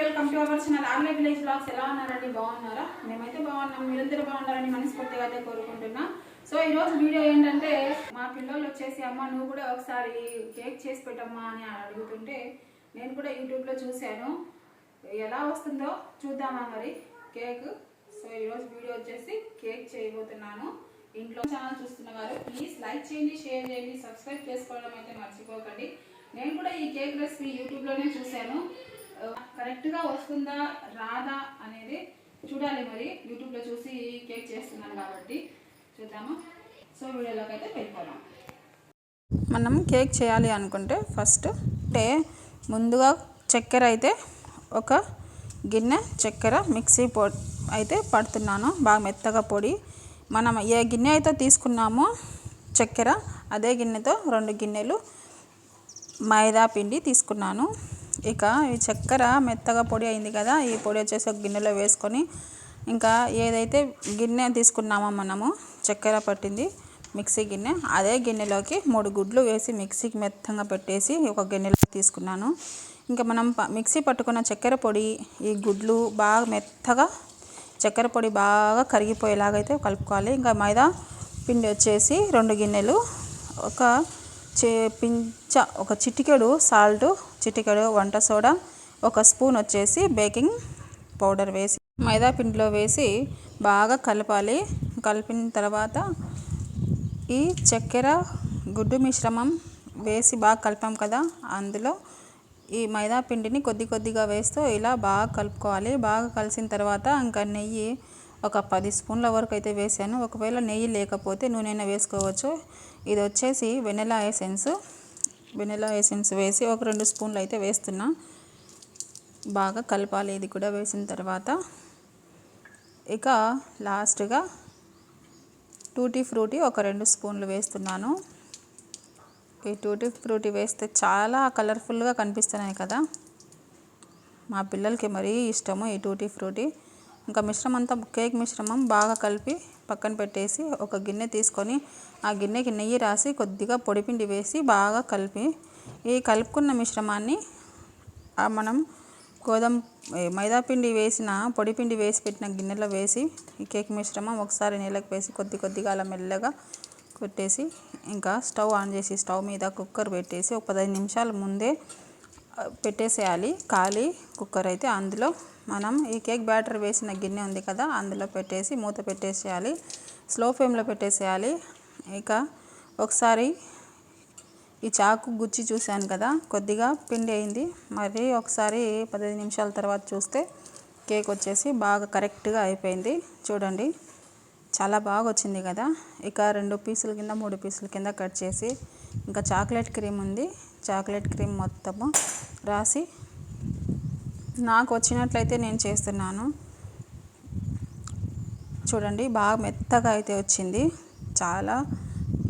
Welcome to our channel ఆగ్లే village vlogs ఎలా ఉన్నారండి? బాగున్నారా? మేమైతే బాగున్నాం. మీరందరూ బాగున్నారని మనస్ఫూర్తిగా అయితే కోరుకుంటున్నా. సో ఈ రోజు వీడియో ఏంటంటే మా పిల్లలు వచ్చేసి అమ్మ నువ్వు కూడా ఒకసారి కేక్ చేసి పెట్టమ్మా అని అడుగుతుంటే నేను కూడా యూట్యూబ్లో చూశాను. ఎలా వస్తుందో చూద్దామా మరి కేక్? సో ఈరోజు వీడియో వచ్చేసి కేక్ చేయబోతున్నాను. ఇంట్లో ఛానల్ చూస్తున్న వారు ప్లీజ్ లైక్ చేయండి షేర్ చేయండి సబ్స్క్రైబ్ చేసుకోవడం అయితే మర్చిపోకండి. నేను కూడా ఈ కేక్ రెసిపీ యూట్యూబ్లోనే చూశాను. కరెక్ట్గా వస్తుందా రాదా అనేది చూడాలి మరి. యూట్యూబ్లో చూసి కేక్ చేస్తున్నాను కాబట్టి చూద్దాము? సో వీడియోలోకి అయితే వెళ్ళిపోదాం. మనం కేక్ చేయాలి అనుకుంటే ఫస్ట్ అంటే ముందుగా చక్కెర అయితే ఒక గిన్నె చక్కెర మిక్సీ పొ అయితే పడుతున్నాను. బాగా మెత్తగా పొడి. మనం ఏ గిన్నె అయితే తీసుకున్నామో చక్కెర అదే గిన్నెతో రెండు గిన్నెలు మైదా పిండి తీసుకున్నాను. ఇక ఈ చక్కెర మెత్తగా పొడి అయింది కదా ఈ పొడి వచ్చేసి ఒక గిన్నెలో వేసుకొని ఇంకా ఏదైతే గిన్నె తీసుకున్నామో మనము చక్కెర పట్టింది మిక్సీ గిన్నె అదే గిన్నెలోకి మూడు గుడ్లు వేసి మిక్సీకి మెత్తంగా పెట్టేసి ఒక గిన్నెలో తీసుకున్నాను. ఇంకా మనం మిక్సీ పట్టుకున్న చక్కెర పొడి ఈ గుడ్లు బాగా మెత్తగా చక్కెర పొడి బాగా కరిగిపోయేలాగైతే కలుపుకోవాలి. ఇంకా మైదా పిండి వచ్చేసి రెండు గిన్నెలు ఒక చే పించ ఒక చిటికెడు సాల్ట్ చిటికెడు వంట సోడా ఒక స్పూన్ వచ్చేసి బేకింగ్ పౌడర్ వేసి మైదా పిండిలో వేసి బాగా కలపాలి. కలిపిన తర్వాత ఈ చక్కెర గుడ్డు మిశ్రమం వేసి బాగా కలిపాం కదా అందులో ఈ మైదా పిండిని కొద్ది కొద్దిగా వేస్తూ ఇలా బాగా కలుపుకోవాలి. బాగా కలిసిన తర్వాత ఇంకా నెయ్యి ఒక పది స్పూన్ల వరకు అయితే వేసాను. ఒకవేళ నెయ్యి లేకపోతే నూనె వేసుకోవచ్చు. ఇది వచ్చేసి వెనిలా ఎసెన్స్. వెనిలా ఎసెన్స్ వేసి ఒక రెండు స్పూన్లు అయితే వేస్తున్నా. బాగా కలపాలి. ఇది కూడా వేసిన తర్వాత ఇక లాస్ట్గా టూటీ ఫ్రూటీ ఒక రెండు స్పూన్లు వేస్తున్నాను. ఈ టూటీ ఫ్రూటీ వేస్తే చాలా కలర్ఫుల్గా కనిపిస్తున్నాయి కదా. మా పిల్లలకి మరీ ఇష్టము ఈ టూటీ ఫ్రూటీ. ఇంకా మిశ్రమం అంతా కేక్ మిశ్రమం బాగా కలిపి పక్కన పెట్టేసి ఒక గిన్నె తీసుకొని ఆ గిన్నెకి నెయ్యి రాసి కొద్దిగా పొడిపిండి వేసి బాగా కలిపి ఈ కలుపుకున్న మిశ్రమాన్ని మనం గోధుమ మైదాపిండి వేసిన పొడిపిండి వేసి పెట్టిన గిన్నెలో వేసి ఈ కేక్ మిశ్రమం ఒకసారి నీళ్ళకి వేసి కొద్ది కొద్దిగా అలా మెల్లగా కొట్టేసి ఇంకా స్టవ్ ఆన్ చేసి స్టవ్ మీద కుక్కర్ పెట్టేసి ఒక పదహైదు నిమిషాల ముందే పెట్టేసేయాలి. ఖాళీ కుక్కర్ అయితే అందులో మనం ఈ కేక్ బ్యాటర్ వేసిన గిన్నె ఉంది కదా అందులో పెట్టేసి మూత పెట్టేసేయాలి. స్లో ఫ్లేమ్లో పెట్టేసేయాలి. ఇక ఒకసారి ఈ చాకు గుచ్చి చూశాను కదా కొద్దిగా పిండి అయింది. మరి ఒకసారి పదిహేను నిమిషాల తర్వాత చూస్తే కేక్ వచ్చేసి బాగా కరెక్ట్గా అయిపోయింది. చూడండి చాలా బాగా వచ్చింది కదా. ఇక రెండు పీసుల కింద మూడు పీసుల కింద కట్ చేసి ఇంకా చాక్లెట్ క్రీమ్ ఉంది. చాక్లెట్ క్రీమ్ మొత్తము రాసి నాకు వచ్చినట్లయితే నేను చేస్తున్నాను. చూడండి బాగా మెత్తగా అయితే వచ్చింది. చాలా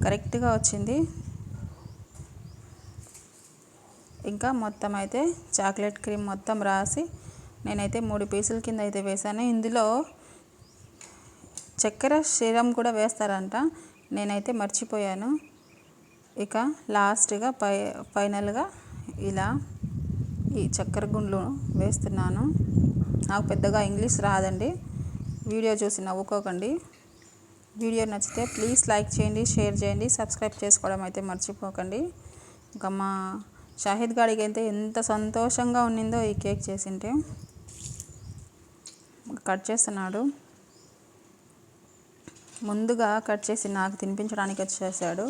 కరెక్ట్గా వచ్చింది. ఇంకా మొత్తం అయితే చాక్లెట్ క్రీమ్ మొత్తం రాసి నేనైతే మూడు పీసుల కింద అయితే వేసాను ఇందులో చక్కెర క్షీరం కూడా వేస్తారంట. నేనైతే మర్చిపోయాను. ఇక లాస్ట్గా పై ఫైనల్గా ఇలా ఈ చక్కెర గుండ్లు వేస్తున్నాను. నాకు పెద్దగా ఇంగ్లీష్ రాదండి. వీడియో చూసి నవ్వుకోకండి. వీడియో నచ్చితే ప్లీజ్ లైక్ చేయండి షేర్ చేయండి సబ్స్క్రైబ్ చేసుకోవడం అయితే మర్చిపోకండి. ఇంకా మా షాహిద్ గాడికి అయితే ఎంత సంతోషంగా ఉన్నిందో ఈ కేక్ చేసింటే. కట్ చేస్తున్నాడు. ముందుగా కట్ చేసి నాకు తినిపించడానికి వచ్చేసాడు.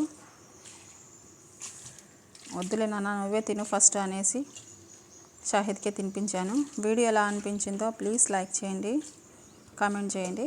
వద్దులే నాన్న నువ్వే తిను ఫస్ట్ అనేసి. షాహిద్కే తినిపించాను. వీడియో ఎలా అనిపించిందో ప్లీజ్ లైక్ చేయండి. కామెంట్ చేయండి.